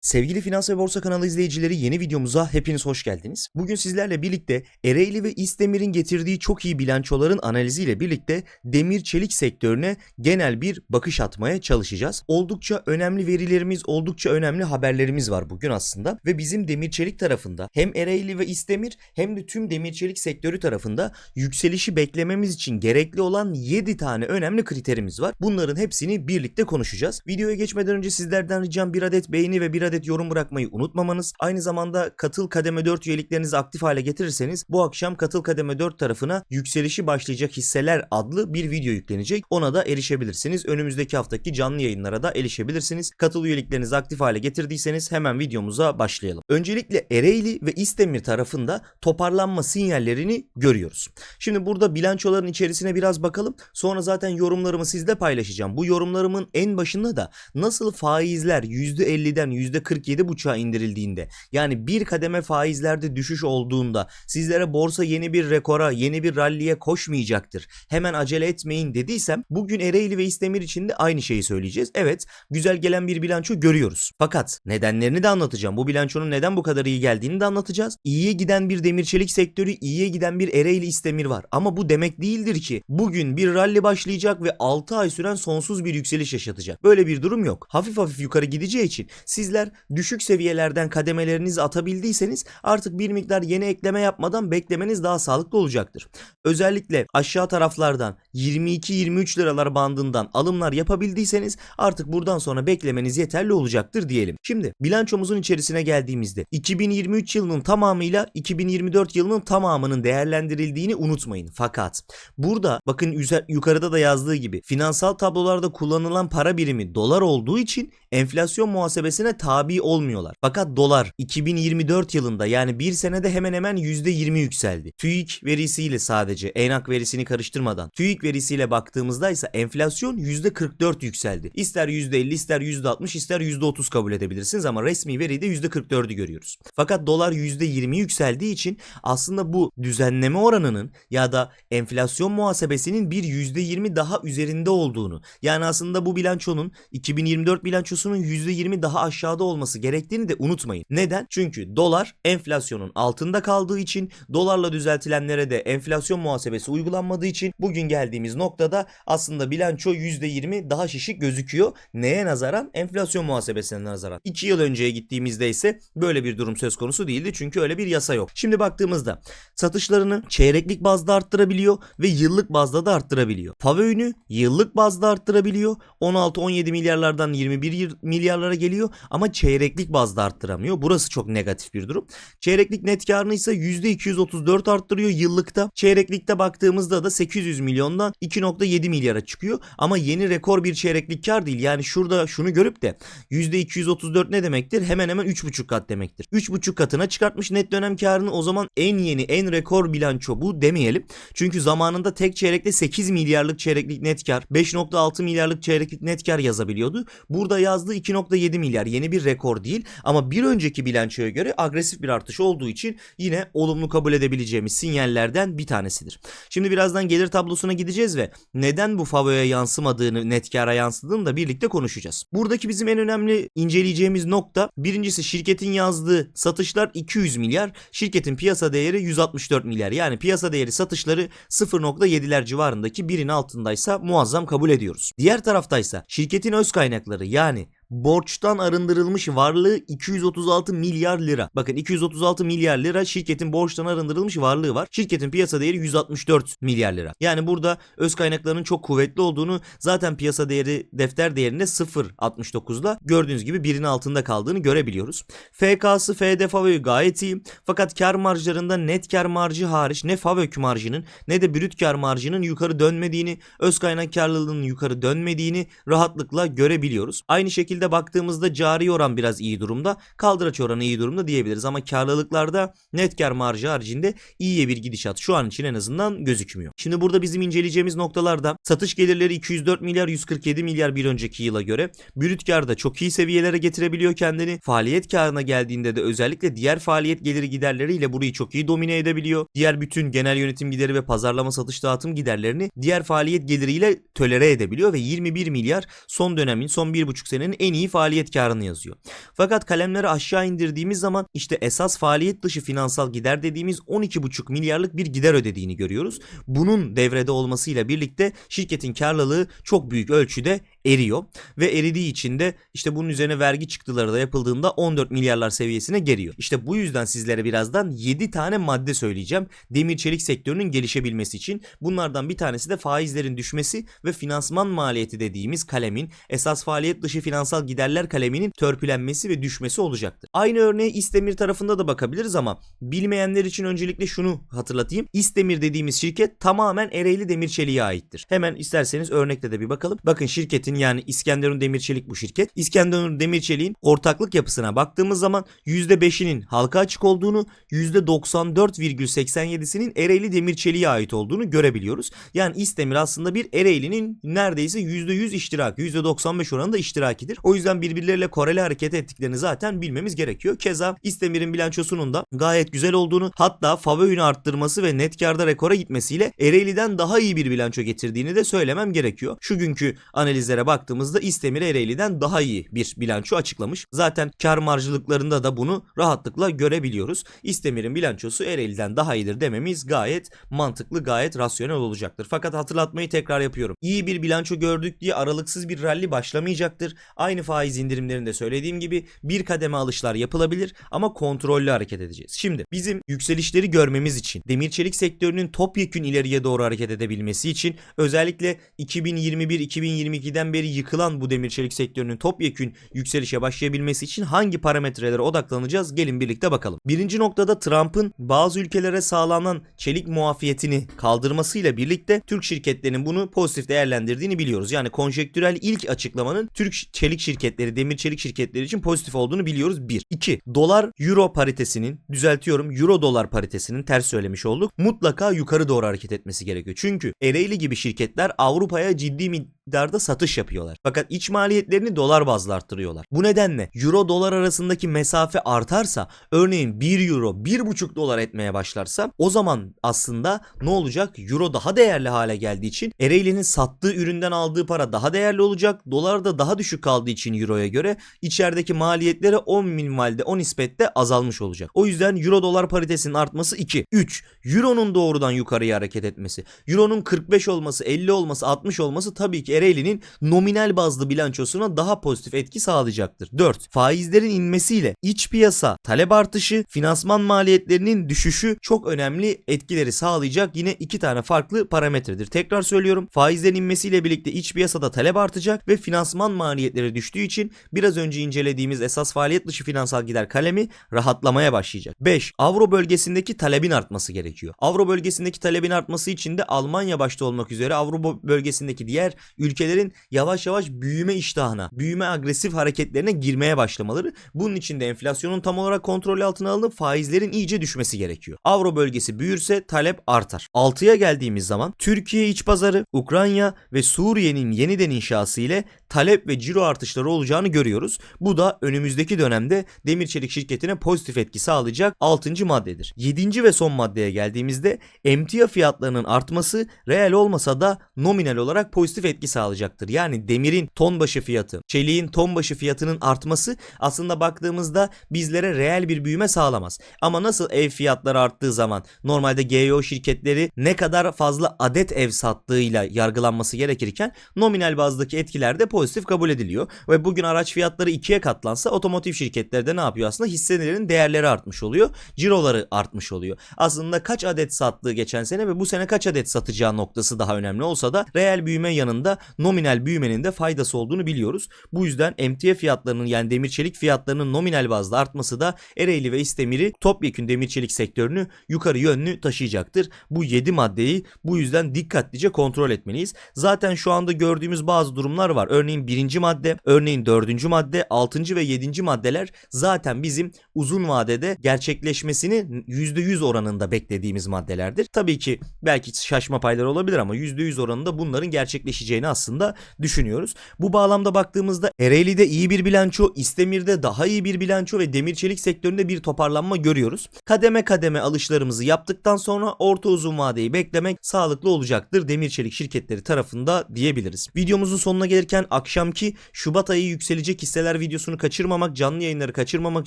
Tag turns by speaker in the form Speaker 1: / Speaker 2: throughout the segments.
Speaker 1: Sevgili Finans ve Borsa kanalı izleyicileri yeni videomuza hepiniz hoş geldiniz. Bugün sizlerle birlikte Ereğli ve İsdemir'in getirdiği çok iyi bilançoların analiziyle birlikte demir çelik sektörüne genel bir bakış atmaya çalışacağız. Oldukça önemli verilerimiz, oldukça önemli haberlerimiz var bugün aslında ve bizim demir çelik tarafında hem Ereğli ve İsdemir hem de tüm demir çelik sektörü tarafında yükselişi beklememiz için gerekli olan 7 tane önemli kriterimiz var. Bunların hepsini birlikte konuşacağız. Videoya geçmeden önce sizlerden ricam bir adet beğeni ve bir adet yorum bırakmayı unutmamanız. Aynı zamanda Katıl Kademe 4 üyeliklerinizi aktif hale getirirseniz bu akşam Katıl Kademe 4 tarafına yükselişi başlayacak hisseler adlı bir video yüklenecek. Ona da erişebilirsiniz. Önümüzdeki haftaki canlı yayınlara da erişebilirsiniz. Katıl üyeliklerinizi aktif hale getirdiyseniz hemen videomuza başlayalım. Öncelikle Ereğli ve İstemir tarafında toparlanma sinyallerini görüyoruz. Şimdi burada bilançoların içerisine biraz bakalım. Sonra zaten yorumlarımı sizle paylaşacağım. Bu yorumlarımın en başında da nasıl faizler %50'den %47,5'a indirildiğinde yani bir kademe faizlerde düşüş olduğunda sizlere borsa yeni bir rekora, yeni bir ralliye koşmayacaktır. Hemen acele etmeyin dediysem bugün Ereğli ve İstemir için de aynı şeyi söyleyeceğiz. Evet güzel gelen bir bilanço görüyoruz. Fakat nedenlerini de anlatacağım. Bu bilançonun neden bu kadar iyi geldiğini de anlatacağız. İyiye giden bir demir çelik sektörü, iyiye giden bir Ereğli İstemir var. Ama bu demek değildir ki bugün bir ralli başlayacak ve 6 ay süren sonsuz bir yükseliş yaşatacak. Böyle bir durum yok. Hafif hafif yukarı gideceği için sizler düşük seviyelerden kademelerinizi atabildiyseniz artık bir miktar yeni ekleme yapmadan beklemeniz daha sağlıklı olacaktır. Özellikle aşağı taraflardan 22-23 liralar bandından alımlar yapabildiyseniz artık buradan sonra beklemeniz yeterli olacaktır diyelim. Şimdi bilançomuzun içerisine geldiğimizde 2023 yılının tamamıyla 2024 yılının tamamının değerlendirildiğini unutmayın. Fakat burada bakın yukarıda da yazdığı gibi finansal tablolarda kullanılan para birimi dolar olduğu için enflasyon muhasebesine tabi olmuyorlar. Fakat dolar 2024 yılında yani bir senede hemen hemen %20 yükseldi. TÜİK verisiyle sadece ENAK verisini karıştırmadan TÜİK verisiyle baktığımızda ise enflasyon %44 yükseldi. İster %50 ister %60 ister %30 kabul edebilirsiniz ama resmi veride %44'ü görüyoruz. Fakat dolar %20 yükseldiği için aslında bu düzenleme oranının ya da enflasyon muhasebesinin bir %20 daha üzerinde olduğunu yani aslında bu bilançonun 2024 bilançosunun %20 daha aşağıda olması gerektiğini de unutmayın. Neden? Çünkü dolar enflasyonun altında kaldığı için dolarla düzeltilenlere de enflasyon muhasebesi uygulanmadığı için bugün geldiğimiz noktada aslında bilanço %20 daha şişik gözüküyor. Neye nazaran? Enflasyon muhasebesine nazaran. 2 yıl önceye gittiğimizde ise böyle bir durum söz konusu değildi çünkü öyle bir yasa yok. Şimdi baktığımızda satışlarını çeyreklik bazda arttırabiliyor ve yıllık bazda da arttırabiliyor. Favö'ünü yıllık bazda arttırabiliyor. 16-17 milyarlardan 21 yir- milyarlara geliyor ama çeyreklik bazda arttıramıyor. Burası çok negatif bir durum. Çeyreklik net karını ise %234 arttırıyor yıllıkta. Çeyreklikte baktığımızda da 800 milyondan 2.7 milyara çıkıyor. Ama yeni rekor bir çeyreklik kar değil. Yani şurada şunu görüp de %234 ne demektir? Hemen hemen 3.5 kat demektir. 3.5 katına çıkartmış net dönem karını o zaman en yeni en rekor bilanço bu demeyelim. Çünkü zamanında tek çeyrekte 8 milyarlık çeyreklik net kar, 5.6 milyarlık çeyreklik net kar yazabiliyordu. Burada yazdığı 2.7 milyar yeni bir rekor değil ama bir önceki bilançoya göre agresif bir artış olduğu için yine olumlu kabul edebileceğimiz sinyallerden bir tanesidir. Şimdi birazdan gelir tablosuna gideceğiz ve neden bu Favo'ya yansımadığını, net kara yansıdığını da birlikte konuşacağız. Buradaki bizim en önemli inceleyeceğimiz nokta birincisi şirketin yazdığı satışlar 200 milyar, şirketin piyasa değeri 164 milyar. Yani piyasa değeri satışları 0.7'ler civarındaki birin altındaysa muazzam kabul ediyoruz. Diğer taraftaysa şirketin öz kaynakları yani borçtan arındırılmış varlığı 236 milyar lira. Bakın 236 milyar lira şirketin borçtan arındırılmış varlığı var. Şirketin piyasa değeri 164 milyar lira. Yani burada öz kaynaklarının çok kuvvetli olduğunu zaten piyasa değeri defter değerinde 0.69'da gördüğünüz gibi birin altında kaldığını görebiliyoruz. FK'sı FD FAVÖ gayet iyi. Fakat kar marjlarında net kar marjı hariç ne FAVÖK marjının ne de brüt kar marjının yukarı dönmediğini, öz kaynak karlılığının yukarı dönmediğini rahatlıkla görebiliyoruz. Aynı şekilde baktığımızda cari oran biraz iyi durumda, kaldıraç oranı iyi durumda diyebiliriz ama karlılıklarda net kar marjı haricinde iyiye bir gidişat şu an için en azından gözükmüyor. Şimdi burada bizim inceleyeceğimiz noktalarda satış gelirleri 204 milyar 147 milyar bir önceki yıla göre. Brüt kar da çok iyi seviyelere getirebiliyor kendini. Faaliyet karına geldiğinde de özellikle diğer faaliyet geliri giderleriyle burayı çok iyi domine edebiliyor. Diğer bütün genel yönetim gideri ve pazarlama satış dağıtım giderlerini diğer faaliyet geliriyle tölere edebiliyor ve 21 milyar son dönemin son 1,5 senenin en en iyi faaliyet karını yazıyor. Fakat kalemleri aşağı indirdiğimiz zaman işte esas faaliyet dışı finansal gider dediğimiz 12,5 milyarlık bir gider ödediğini görüyoruz. Bunun devrede olmasıyla birlikte şirketin karlılığı çok büyük ölçüde eriyor ve eridiği için de işte bunun üzerine vergi çıktıları da yapıldığında 14 milyarlar seviyesine geliyor. İşte bu yüzden sizlere birazdan 7 tane madde söyleyeceğim. Demir çelik sektörünün gelişebilmesi için. Bunlardan bir tanesi de faizlerin düşmesi ve finansman maliyeti dediğimiz kalemin esas faaliyet dışı finansal giderler kaleminin törpülenmesi ve düşmesi olacaktır. Aynı örneğe İstemir tarafında da bakabiliriz ama bilmeyenler için öncelikle şunu hatırlatayım. İstemir dediğimiz şirket tamamen Ereğli Demir Çelik'e aittir. Hemen isterseniz örnekle de bir bakalım. Bakın şirketin yani İskenderun Demir Çelik bu şirket. İskenderun Demir Çelik'in ortaklık yapısına baktığımız zaman %5'inin halka açık olduğunu, %94,87'sinin Ereğli Demir Çelik'e ait olduğunu görebiliyoruz. Yani İstemir aslında bir Ereğli'nin neredeyse %100 iştirak, %95 oranında iştirakidir. O yüzden birbirleriyle koreli hareket ettiklerini zaten bilmemiz gerekiyor. Keza İstemir'in bilançosunun da gayet güzel olduğunu hatta FAVÖ'ünü arttırması ve net karda rekora gitmesiyle Ereğli'den daha iyi bir bilanço getirdiğini de söylemem gerekiyor. Şu günkü analizlere baktığımızda İstemir Ereğli'den daha iyi bir bilanço açıklamış. Zaten kar marjılıklarında da bunu rahatlıkla görebiliyoruz. İstemir'in bilançosu Ereğli'den daha iyidir dememiz gayet mantıklı, gayet rasyonel olacaktır. Fakat hatırlatmayı tekrar yapıyorum. İyi bir bilanço gördük diye aralıksız bir rally başlamayacaktır. Aynı faiz indirimlerinde söylediğim gibi bir kademe alışlar yapılabilir ama kontrollü hareket edeceğiz. Şimdi bizim yükselişleri görmemiz için demir çelik sektörünün topyekün ileriye doğru hareket edebilmesi için özellikle 2021-2022'den beri yıkılan bu demir çelik sektörünün topyekün yükselişe başlayabilmesi için hangi parametrelere odaklanacağız? Gelin birlikte bakalım. Birinci noktada Trump'ın bazı ülkelere sağlanan çelik muafiyetini kaldırmasıyla birlikte Türk şirketlerinin bunu pozitif değerlendirdiğini biliyoruz. Yani konjektürel ilk açıklamanın Türk çelik şirketleri, demir çelik şirketleri için pozitif olduğunu biliyoruz. 1. 2. Dolar euro paritesinin, düzeltiyorum euro dolar paritesinin ters söylemiş olduk. Mutlaka yukarı doğru hareket etmesi gerekiyor. Çünkü Ereğli gibi şirketler Avrupa'ya ciddi miktarda satış yapıyorlar. Fakat iç maliyetlerini dolar bazlı arttırıyorlar. Bu nedenle euro dolar arasındaki mesafe artarsa örneğin 1 euro 1,5 dolar etmeye başlarsa o zaman aslında ne olacak? Euro daha değerli hale geldiği için Ereğli'nin sattığı üründen aldığı para daha değerli olacak. Dolar da daha düşük kaldığı için euroya göre içerideki maliyetleri 10 minvalde o nispette azalmış olacak. O yüzden euro dolar paritesinin artması 2. 3. Euro'nun doğrudan yukarıya hareket etmesi. Euro'nun 45 olması, 50 olması, 60 olması tabii ki Ereğli'nin nominal bazlı bilançosuna daha pozitif etki sağlayacaktır. 4. Faizlerin inmesiyle iç piyasa talep artışı, finansman maliyetlerinin düşüşü çok önemli etkileri sağlayacak yine iki tane farklı parametredir. Tekrar söylüyorum faizlerin inmesiyle birlikte iç piyasada talep artacak ve finansman maliyetleri düştüğü için biraz önce incelediğimiz esas faaliyet dışı finansal gider kalemi rahatlamaya başlayacak. 5. Avro bölgesindeki talebin artması gerekiyor. Avro bölgesindeki talebin artması için de Almanya başta olmak üzere Avrupa bölgesindeki diğer ülkelerin yavaş yavaş büyüme iştahına, büyüme agresif hareketlerine girmeye başlamaları. Bunun için de enflasyonun tam olarak kontrol altına alınıp faizlerin iyice düşmesi gerekiyor. Avro bölgesi büyürse talep artar. 6'ya geldiğimiz zaman Türkiye iç pazarı, Ukrayna ve Suriye'nin yeniden inşası ile talep ve ciro artışları olacağını görüyoruz. Bu da önümüzdeki dönemde demir çelik şirketine pozitif etki sağlayacak 6. maddedir. 7. ve son maddeye geldiğimizde emtia fiyatlarının artması reel olmasa da nominal olarak pozitif etki sağlayacaktır. Yani demirin ton başı fiyatı, çeliğin ton başı fiyatının artması aslında baktığımızda bizlere reel bir büyüme sağlamaz. Ama nasıl ev fiyatları arttığı zaman normalde GEO şirketleri ne kadar fazla adet ev sattığıyla yargılanması gerekirken nominal bazdaki etkiler de pozitif kabul ediliyor. Ve bugün araç fiyatları ikiye katlansa otomotiv şirketleri de ne yapıyor aslında? Hisselerin değerleri artmış oluyor. Ciroları artmış oluyor. Aslında kaç adet sattığı geçen sene ve bu sene kaç adet satacağı noktası daha önemli olsa da reel büyüme yanında nominal büyümenin de faydası olduğunu biliyoruz. Bu yüzden emtia fiyatlarının yani demir çelik fiyatlarının nominal bazda artması da Ereğli ve İstemir'i topyekün demir çelik sektörünü yukarı yönlü taşıyacaktır. Bu 7 maddeyi bu yüzden dikkatlice kontrol etmeliyiz. Zaten şu anda gördüğümüz bazı durumlar var. Örneğin birinci madde, örneğin dördüncü madde, altıncı ve yedinci maddeler zaten bizim uzun vadede gerçekleşmesini %100 oranında beklediğimiz maddelerdir. Tabii ki belki şaşma payları olabilir ama %100 oranında bunların gerçekleşeceğini olabileceğini aslında düşünüyoruz. Bu bağlamda baktığımızda Ereğli'de iyi bir bilanço, İstemir'de daha iyi bir bilanço ve demir çelik sektöründe bir toparlanma görüyoruz. Kademe kademe alışlarımızı yaptıktan sonra orta uzun vadeyi beklemek sağlıklı olacaktır demir çelik şirketleri tarafında diyebiliriz. Videomuzun sonuna gelirken akşamki Şubat ayı yükselecek hisseler videosunu kaçırmamak, canlı yayınları kaçırmamak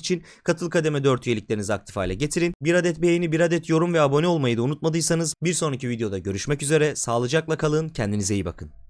Speaker 1: için katıl kademe 4 üyeliklerinizi aktif hale getirin. Bir adet beğeni, bir adet yorum ve abone olmayı da unutmadıysanız bir sonraki videoda görüşmek üzere. Sağlıcakla kalın, kendinize iyi bakın.